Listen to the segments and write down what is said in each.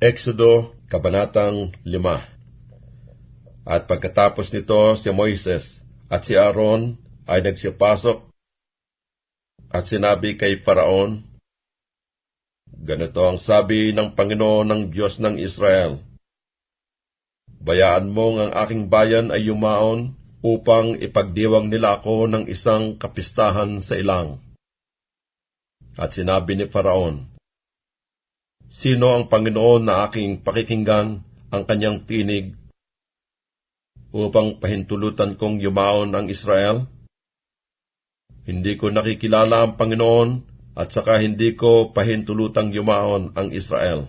Exodo, Kabanatang 5 At pagkatapos nito si Moises at si Aaron ay nagsipasok at sinabi kay Faraon, Ganito ang sabi ng Panginoon ng Diyos ng Israel, Bayaan mong ang aking bayan ay yumaon upang ipagdiwang nila ako ng isang kapistahan sa ilang. At sinabi ni Faraon, Sino ang Panginoon na aking pakikinggan ang kanyang tinig upang pahintulutan kong yumaon ang Israel? Hindi ko nakikilala ang Panginoon at saka hindi ko pahintulutang yumaon ang Israel.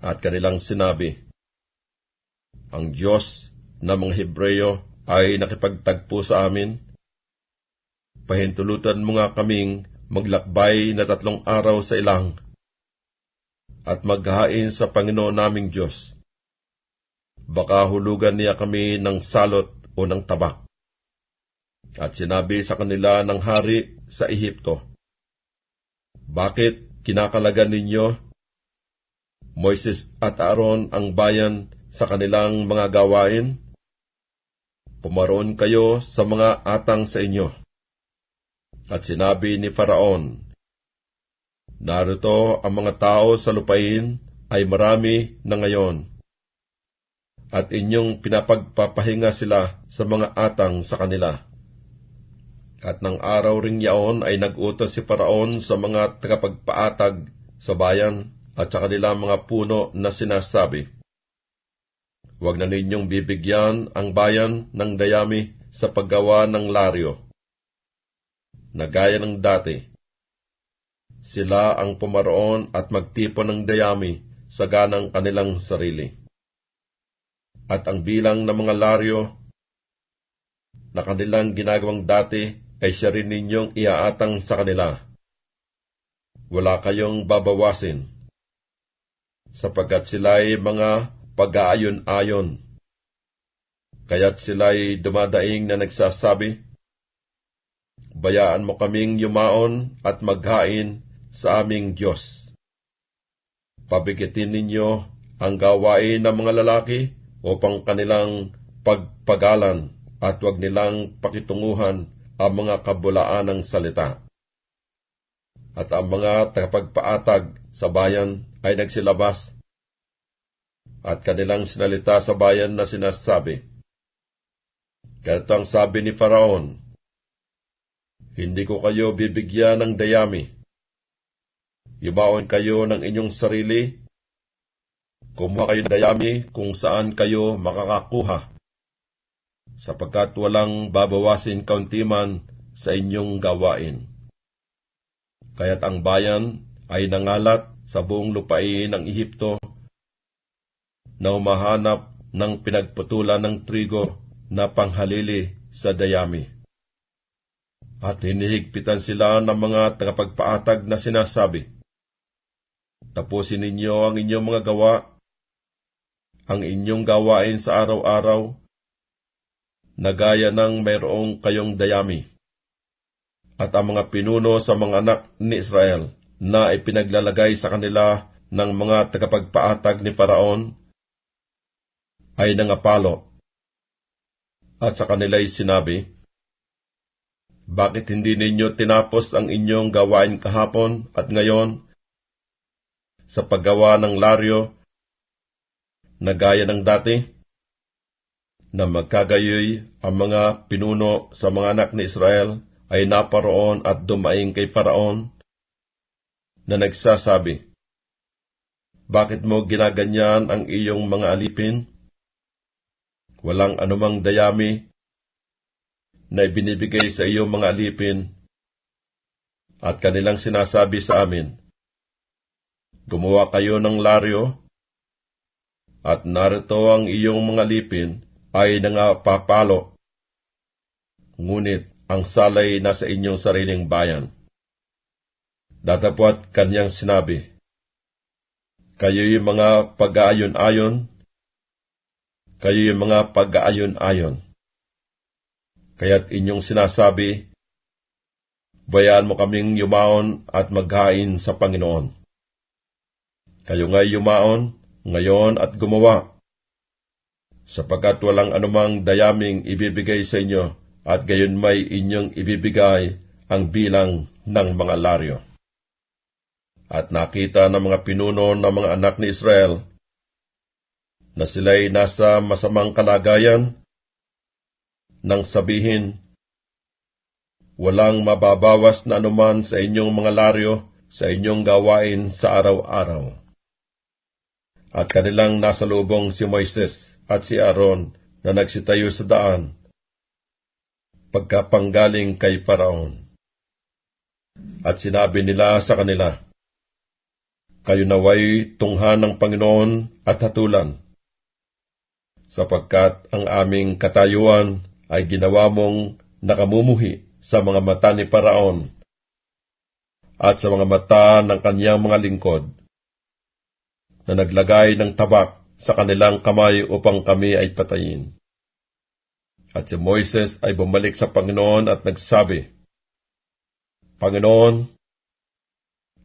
At kanilang sinabi, Ang Diyos na mga Hebreyo ay nakipagtagpo sa amin. Pahintulutan mo nga kaming maglakbay na tatlong araw sa ilang at maghain sa Panginoon naming Diyos. Baka hulugan niya kami ng salot o ng tabak. At sinabi sa kanila ng hari sa Ehipto, Bakit kinakalagan ninyo, Moises at Aaron, ang bayan sa kanilang mga gawain? Pumaroon kayo sa mga atang sa inyo. At sinabi ni Faraon, Narito ang mga tao sa lupain ay marami na ngayon, at inyong pinapagpapahinga sila sa mga atang sa kanila. At ng araw ring yaon ay nag-utos si Faraon sa mga tagapagpaatag sa bayan at sa kanilang mga puno na sinasabi, Huwag na ninyong bibigyan ang bayan ng dayami sa paggawa ng laryo. Na gaya ng dati, sila ang pumaroon at magtipon ng dayami sa ganang kanilang sarili. At ang bilang ng mga laryo na kanilang ginagawang dati ay siya rin ninyong iaatang sa kanila. Wala kayong babawasin, sapagkat sila ay mga pag-aayon-ayon. Kaya't sila'y dumadaing na nagsasabi, Bayaan mo kaming yumaon at maghain sa aming Diyos. Pabigitin ninyo ang gawain ng mga lalaki upang kanilang pagpagalan at huwag nilang pakitunguhan ang mga kabulaan ng salita. At ang mga tagapagpaatag sa bayan ay nagsilabas at kanilang sinalita sa bayan na sinasabi, Ganito ang sabi ni Faraon, Hindi ko kayo bibigyan ng dayami. Yumaon kayo ng inyong sarili. Kumuha kayo ng dayami kung saan kayo makakakuha, sapagkat walang babawasin kauntiman sa inyong gawain. Kaya't ang bayan ay nangalat sa buong lupain ng Ehipto na umahanap ng pinagputulan ng trigo na panghalili sa dayami. At hinihigpitan sila ng mga tagapagpaatag na sinasabi, Tapusin ninyo ang inyong mga gawa, ang inyong gawain sa araw-araw, na gaya ng mayroong kayong dayami. At ang mga pinuno sa mga anak ni Israel na ipinaglalagay sa kanila ng mga tagapagpaatag ni Faraon ay nangapalo. At sa kanila'y sinabi, Bakit hindi ninyo tinapos ang inyong gawain kahapon at ngayon sa paggawa ng laryo na gaya ng dati? Na magkagayoy ang mga pinuno sa mga anak ni Israel ay naparoon at dumaing kay Faraon na nagsasabi, Bakit mo ginaganyan ang iyong mga alipin? walang anumang dayami na ibinibigay sa iyong mga alipin at kanilang sinasabi sa amin, Gumawa kayo ng laryo, at narito ang iyong mga lipin ay nangapapalo, ngunit ang salay nasa inyong sariling bayan. Datapwat kanyang sinabi, Kayo'y mga pag-aayon-ayon kayo yung mga pag-aayon-ayon. Kaya't inyong sinasabi, bayaan mo kaming yumaon at maghain sa Panginoon. Kayo nga'y yumaon, ngayon at gumawa, sapagkat walang anumang dayaming ibibigay sa inyo, at gayon may inyong ibibigay ang bilang ng mga laryo. At nakita ng mga pinuno ng mga anak ni Israel na sila'y nasa masamang kalagayan nang sabihin, Walang mababawas na anuman sa inyong mga laryo sa inyong gawain sa araw-araw. At kanilang nasa lubong si Moises at si Aaron na nagsitayo sa daan, pagkapanggaling kay Faraon. At sinabi nila sa kanila, Kayo naway tunghan ng Panginoon at hatulan, sapagkat ang aming katayuan ay ginawa mong nakamumuhi sa mga mata ni Paraon at sa mga mata ng kanyang mga lingkod na naglagay ng tabak sa kanilang kamay upang kami ay patayin. At si Moises ay bumalik sa Panginoon at nagsabi, Panginoon,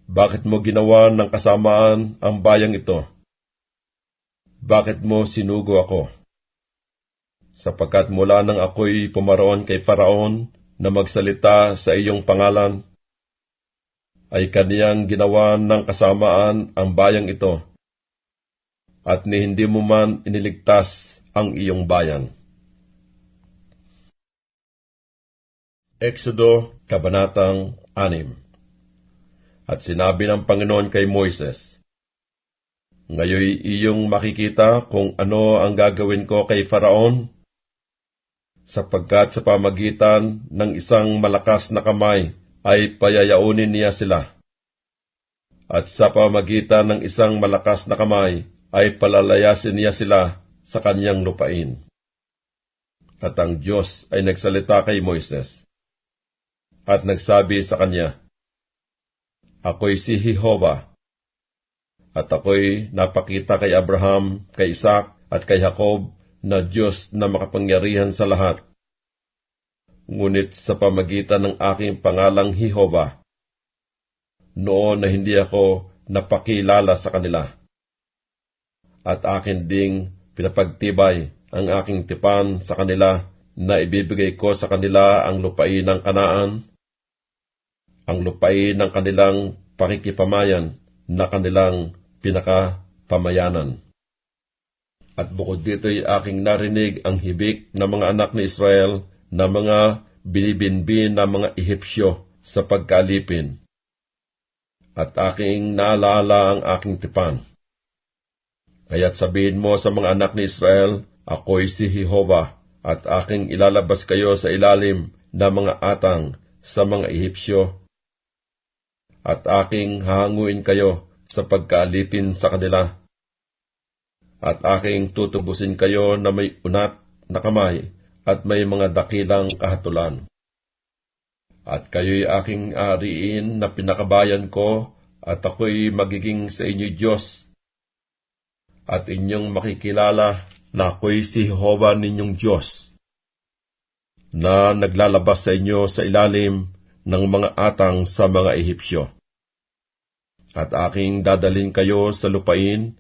bakit mo ginawa ng kasamaan ang bayang ito? Bakit mo sinugo ako? Sapagkat mula nang ako'y pumaroon kay Faraon na magsalita sa iyong pangalan, ay kaniyang ginawa ng kasamaan ang bayang ito, at ni hindi mo man iniligtas ang iyong bayan. Exodo, Kabanatang 6 At sinabi ng Panginoon kay Moises, Ngayoy iyong makikita kung ano ang gagawin ko kay Faraon, sapagkat sa pamagitan ng isang malakas na kamay ay payayaunin niya sila. At sa pamagitan ng isang malakas na kamay ay palalayasin niya sila sa kanyang lupain. At ang Diyos ay nagsalita kay Moises at nagsabi sa kanya, Ako'y si Jehovah, at ako'y napakita kay Abraham, kay Isaac, at kay Jacob na Diyos na makapangyarihan sa lahat. Ngunit sa pamagitan ng aking pangalang Jehovah, noon na hindi ako napakilala sa kanila. At akin ding pinapagtibay ang aking tipan sa kanila na ibibigay ko sa kanila ang lupain ng kanaan, ang lupain ng kanilang pakikipamayan na kanilang pinakapamayanan. At bukod dito'y aking narinig ang hibik ng mga anak ni Israel na mga binibinbin na mga Ehipsyo sa pagkalipin. At aking naalala ang aking tipan. Kaya't sabihin mo sa mga anak ni Israel, Ako'y si Jehovah, at aking ilalabas kayo sa ilalim ng mga atang sa mga Ehipsyo, at aking hahanguin kayo sa pagkaalipin sa kanila, at aking tutubusin kayo na may unat na kamay at may mga dakilang kahatulan. At kayo'y aking ariin na pinakabayan ko, at ako'y magiging sa inyo Diyos, at inyong makikilala na ako'y si Jehovah ninyong Diyos, na naglalabas sa inyo sa ilalim ng mga atang sa mga Ehipsyo. At aking dadalin kayo sa lupain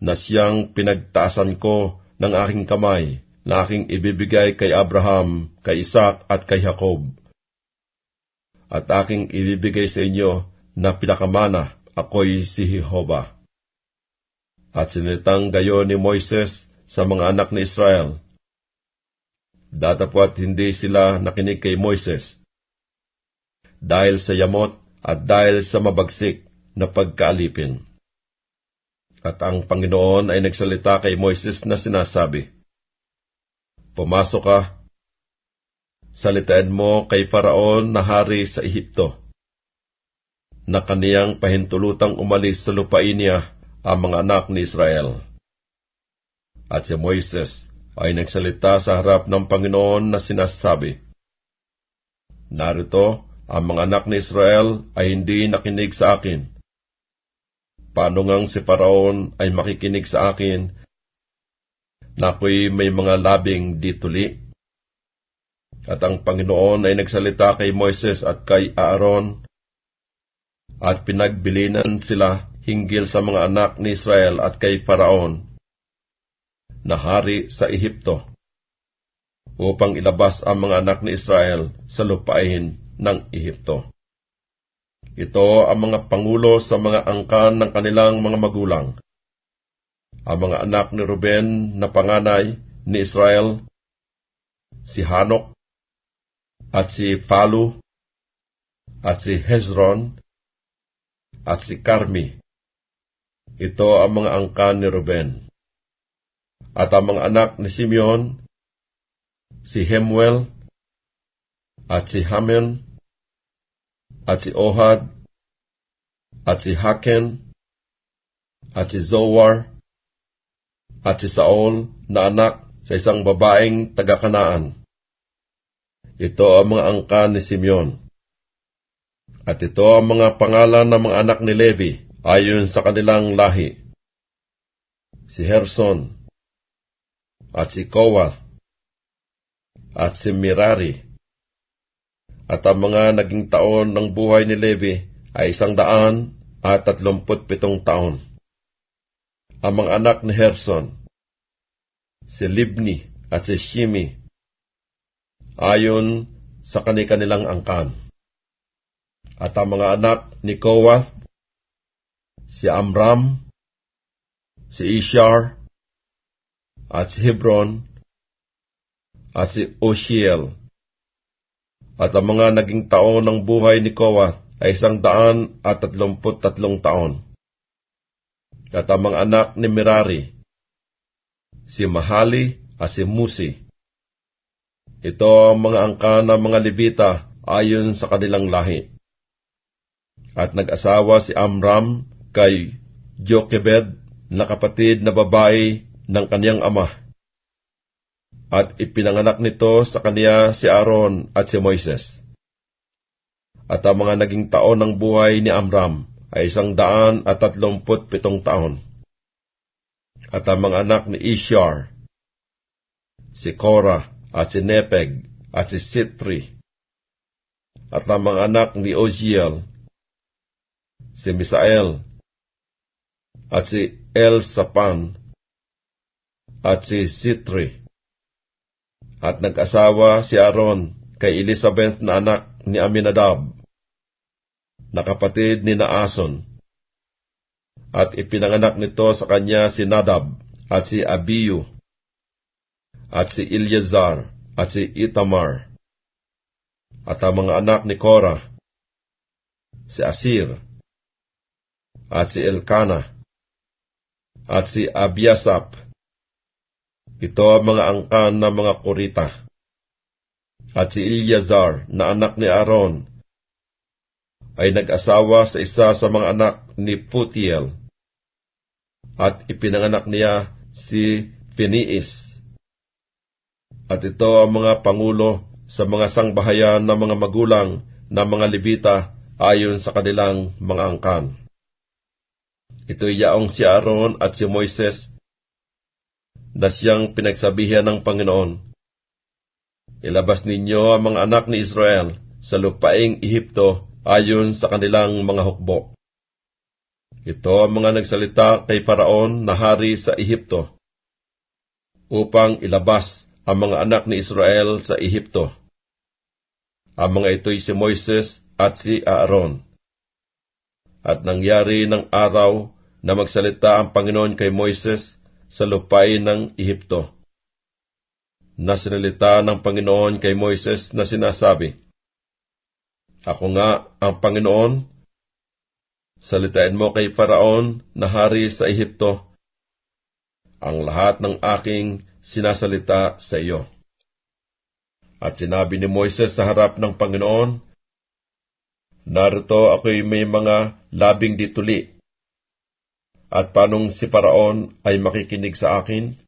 na siyang pinagtaasan ko ng aking kamay na aking ibibigay kay Abraham, kay Isaac at kay Jacob. At aking ibibigay sa inyo na pinakamana, ako'y si Jehovah. At sinitang gayon ni Moises sa mga anak ni Israel. Datapwat hindi sila nakinig kay Moises. Dahil sa yamot at dahil sa mabagsik na pagkaalipin. At ang Panginoon ay nagsalita kay Moises na sinasabi, Pumasok ka. Salitain mo kay Faraon na hari sa Ehipto, na kaniyang pahintulutang umalis sa lupain niya ang mga anak ni Israel. At si Moises ay nagsalita sa harap ng Panginoon na sinasabi, Narito, ang mga anak ni Israel ay hindi nakinig sa akin. Paano ngang si Faraon ay makikinig sa akin na ako'y may mga labing dituli. At ang Panginoon ay nagsalita kay Moises at kay Aaron, at pinagbilinan sila hinggil sa mga anak ni Israel at kay Faraon na hari sa Ehipto upang ilabas ang mga anak ni Israel sa lupain ng Ehipto. Ito ang mga pangulo sa mga angkan ng kanilang mga magulang. Ang mga anak ni Ruben na panganay ni Israel, si Hanok, at si Palu, at si Hezron, at si Carmi. Ito ang mga angkan ni Ruben. At ang mga anak ni Simeon, si Hemuel, at si Hamen, at si Ohad, at si Haken, at si Zoar, at si Saul na anak sa isang babaeng taga-kanaan. Ito ang mga angkan ni Simeon. At ito ang mga pangalan ng mga anak ni Levi ayon sa kanilang lahi. Si Herson, at si Kowath, at si Mirari. At ang mga naging taon ng buhay ni Levi ay isang daan at tatlumput pitong taon. Ang mga anak ni Herson, si Libni at si Shimi, ayon sa kanilang angkan. At ang mga anak ni Kowath, si Amram, si Ishar, at si Hebron, at si Oshiel. At ang mga naging taon ng buhay ni Kowath ay isang daan at tatlumput tatlong taon. At ang mga anak ni Merari, si Mahali at si Musi. Ito ang mga angka ng mga Levita ayon sa kanilang lahi. At nag-asawa si Amram kay Jochebed na kapatid na babae ng kaniyang ama. At ipinanganak nito sa kaniya si Aaron at si Moises. At ang mga naging taon ng buhay ni Amram ay isang daan at tatlumput pitong taon. At ang mga anak ni Ishar, si Korah at si Nepeg at si Sitri, at ang mga anak ni Oziel, si Misael, at si El Sapan, at si Sitri. At nag-asawa si Aaron kay Elizabeth na anak ni Aminadab, na kapatid ni Naason. At ipinanganak nito sa kanya si Nadab, at si Abiyu, at si Ilyazar, at si Itamar. At ang mga anak ni Korah, si Asir, at si Elkana, at si Abiasap. Ito ang mga angkan ng mga kurita. At si Ilyazar na anak ni Aaron ay nag-asawa sa isa sa mga anak ni Putiel at ipinanganak niya si Phinehas. At ito ang mga pangulo sa mga sangbahayan ng mga magulang ng mga Levita ayon sa kanilang mga angkan. Ito yaong si Aaron at si Moises na siyang pinagsabihan ng Panginoon. Ilabas ninyo ang mga anak ni Israel sa lupaing Ehipto ayon sa kanilang mga hukbo. Ito ang mga nagsalita kay Faraon na hari sa Ehipto, upang ilabas ang mga anak ni Israel sa Ehipto. Ang mga ito'y si Moises at si Aaron. At nangyari ng araw na magsalita ang Panginoon kay Moises sa lupain ng Ehipto. Na sinalita ng Panginoon kay Moises na sinasabi, ako nga ang Panginoon. Salitain mo kay Faraon na hari sa Ehipto ang lahat ng aking sinasalita sa iyo. At sinabi ni Moises sa harap ng Panginoon, Narito ako'y may mga labing dituli. At panong si Paraon ay makikinig sa akin?